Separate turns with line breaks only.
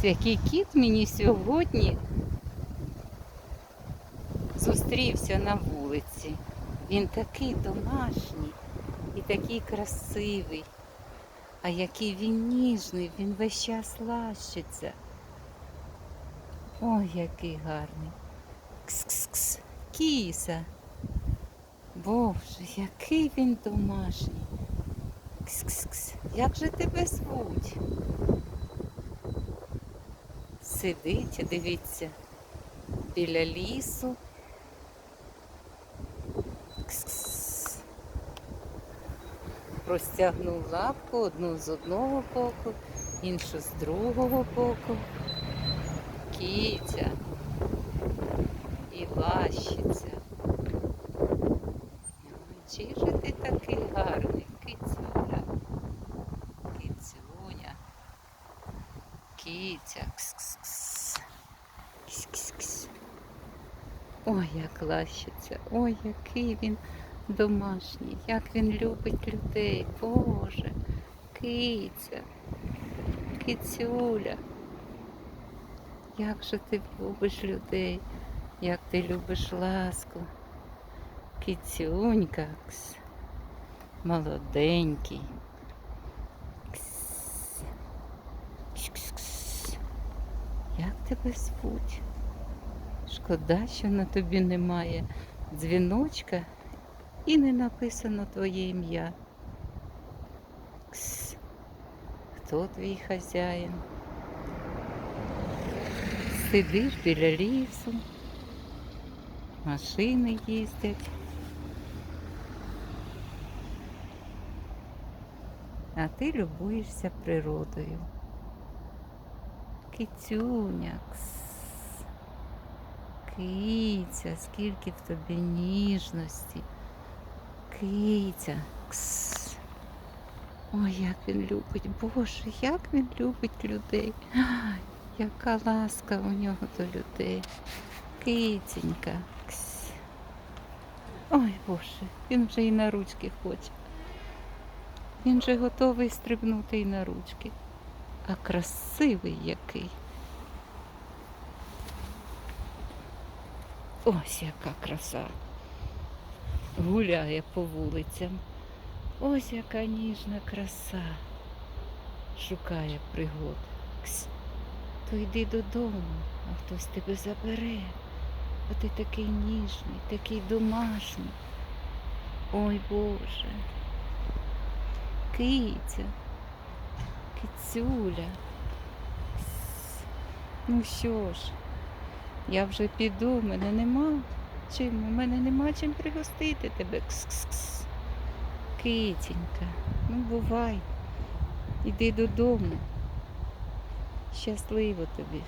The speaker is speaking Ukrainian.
Ось який кіт мені сьогодні зустрівся на вулиці. Він такий домашній і такий красивий. А який він ніжний, він весь час лащиться. Ой, який гарний. Кс-кс-кс. Кіса. Боже, який він домашній. Кс-кс-кс. Як же тебе звуть? Сидить, дивіться, біля лісу. Кс-кс. Простягнув лапку одну з одного боку, іншу з другого боку. Кітя і лащиться. Ой, Чий же ти такий гарний, кицюля, кітя. Кс-кс-кс. Кс-кс-кс. Ой, як лащиться, ой, який він домашній, як він любить людей, Боже, киця, кицюля. Як же ти любиш людей, як ти любиш ласку. Кицюнька, кс, молоденький. Кс, кс-кс-кс. Як тебе звуть? Шкода, що на тобі немає дзвіночка і не написано твоє ім'я. Кс. Хто твій хазяїн? Сидиш біля лісу, машини їздять. А ти любуєшся природою. Кицюня, кс. Киця, скільки в тобі ніжності. Киця, кс. Ой, як він любить, Боже, як він любить людей. Яка ласка у нього до людей. Киценька. Кс. Ой, Боже, він вже і на ручки хоче. Він вже готовий стрибнути і на ручки. А красивий який. Ось яка краса. Гуляє по вулицям. Ось яка ніжна краса. Шукає пригод. Кс. То йди додому, а хтось тебе забере. Бо ти такий ніжний, такий домашній. Ой Боже. Киця, кицюля. Ну що ж, я вже піду, мене нема чим, у мене нема чим пригостити тебе. Кс-кс-кс. Китінька, ну бувай. Іди додому. Щасливо тобі.